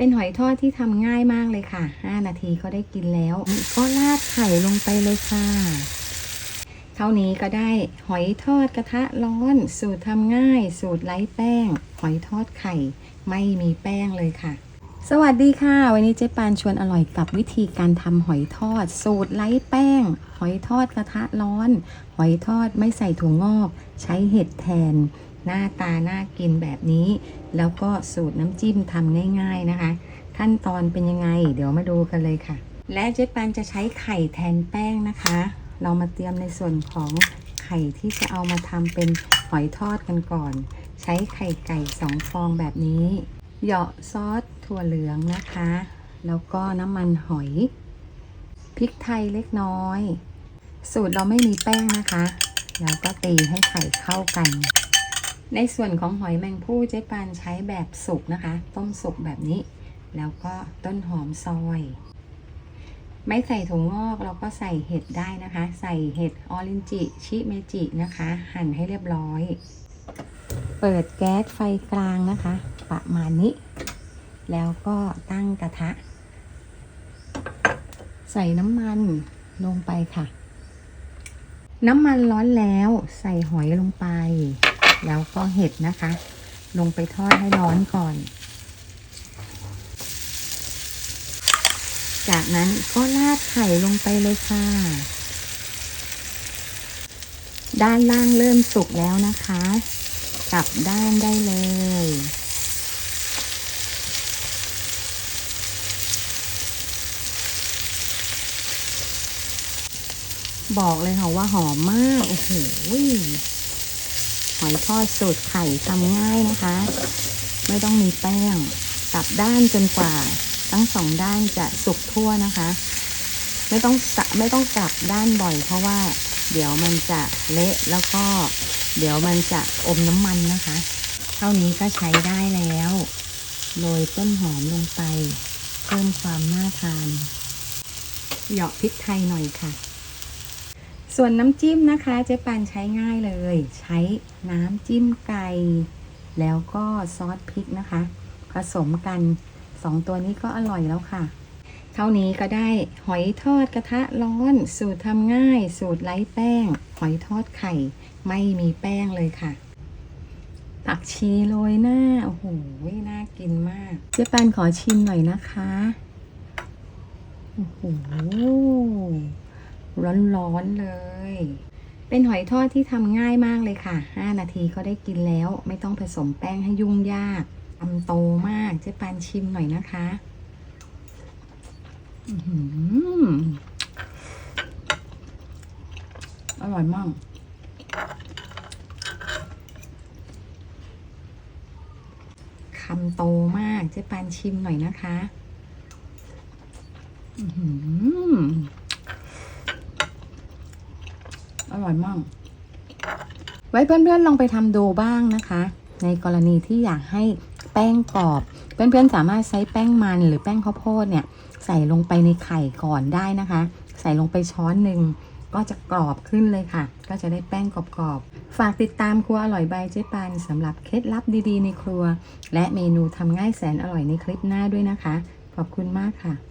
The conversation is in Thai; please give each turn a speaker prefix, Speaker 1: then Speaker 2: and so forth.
Speaker 1: เป็นหอยทอดที่ทำง่ายมากเลยค่ะ 5 นาทีก็ได้กินแล้ว ก็ราดไข่ลงไปเลยค่ะ เท่านี้ก็ได้หอยทอดกระทะร้อน สูตรทำง่าย สูตรไร้แป้ง หอยทอดไข่ ไม่มีแป้งเลยค่ะ สวัสดีค่ะ วันนี้เจ๊ปานชวนอร่อยกับวิธีการทำหอยทอด สูตรไร้แป้ง หอยทอดกระทะร้อน หอยทอดไม่ใส่ถั่วงอก ใช้เห็ดแทน หน้าตาน่ากินแบบนี้ แล้วก็สูตรน้ำจิ้มทำง่ายๆนะคะ ขั้นตอนเป็นยังไง เดี๋ยวมาดูกันเลยค่ะ และเจ๊ปานจะใช้ไข่แทนแป้งนะคะ เรามาเตรียมในส่วนของไข่ที่จะเอามาทำเป็นหอยทอดกันก่อน ใช้ไข่ไก่สองฟองแบบนี้ เหยาะซอสถั่วเหลืองนะคะ แล้วก็น้ำมันหอยพริกไทยเล็กน้อย สูตรเราไม่มีแป้งนะคะ แล้วก็ตีให้ไข่เข้ากัน ในส่วนของหอยแมงผู้เจ๊ปานใช้แบบสุกนะคะ ต้มสุกแบบนี้ แล้วก็ต้นหอมซอย ไม่ใส่ถั่วงอกเราก็ใส่เห็ดได้นะคะ ใส่เห็ดออรินจิ ชิเมจินะคะ หั่นให้เรียบร้อย เปิดแก๊สไฟกลางนะคะ ประมาณนี้ แล้วก็ตั้งกระทะ ใส่น้ำมันลงไปค่ะ น้ำมันร้อนแล้วใส่หอยลงไป แล้วก็เห็ดนะคะ ลงไปทอดให้ร้อนก่อน จากนั้นก็ราดไข่ลงไปเลยค่ะ ด้านล่างเริ่มสุกแล้วนะคะกลับด้านได้เลย บอกเลยค่ะว่าหอมมาก โอ้โห หอยทอดสูตรไข่ทำง่ายนะคะ ไม่ต้องมีแป้งกลับด้านจนกว่า ทั้งสองด้านจะสุกทั่วนะคะ ไม่ต้องสะไม่ต้องกลับด้านบ่อย เพราะว่า เดี๋ยวมันจะเละแล้วก็ เดี๋ยวมันจะอมน้ำมันนะคะ เท่านี้ก็ใช้ได้แล้วโรยต้นหอมลงไป เพิ่มความน่าทาน เหยาะพริกไทยหน่อยค่ะ ส่วนน้ำจิ้มนะคะเจ๊ปานใช้ง่ายเลย ใช้น้ำจิ้มไก่ แล้วก็ซอสพริกนะคะ ผสมกันสองตัวนี้ก็อร่อยแล้วค่ะ เท่านี้ก็ได้หอยทอดกระทะร้อน สูตรทำง่าย สูตรไร้แป้ง หอยทอดไข่ ไม่มีแป้งเลยค่ะผักชีโรยหน้า โอ้โห น่ากินมาก เจ๊ปานขอชิมหน่อยนะคะ โอ้โห ร้อนๆเลย เป็นหอยทอดที่ทำง่ายมากเลยค่ะ 5 นาทีก็ได้กินแล้ว ไม่ต้องผสมแป้งให้ยุ่งยากทำโตมากเจ๊ปานชิมหน่อยนะคะอร่อยมากคำโตมากเจ๊ปานชิมหน่อยนะคะ อื้อหืออ ร่อยมาก ไว้เพื่อนๆลองไปทำดูบ้างนะคะ ในกรณีที่อยากให้แป้งกรอบ เพื่อนๆสามารถใช้แป้งมันหรือแป้งข้าวโพดเนี่ย ใส่ลงไปในไข่ก่อนได้นะคะ ใส่ลงไปช้อนหนึ่งก็จะกรอบขึ้นเลยค่ะ ก็จะได้แป้งกรอบๆ ฝากติดตามครัวอร่อยใบเจ๊ปานสำหรับเคล็ดลับดีๆ ในครัว และเมนูทำง่ายแสนอร่อยในคลิปหน้าด้วยนะคะ ขอบคุณมากค่ะ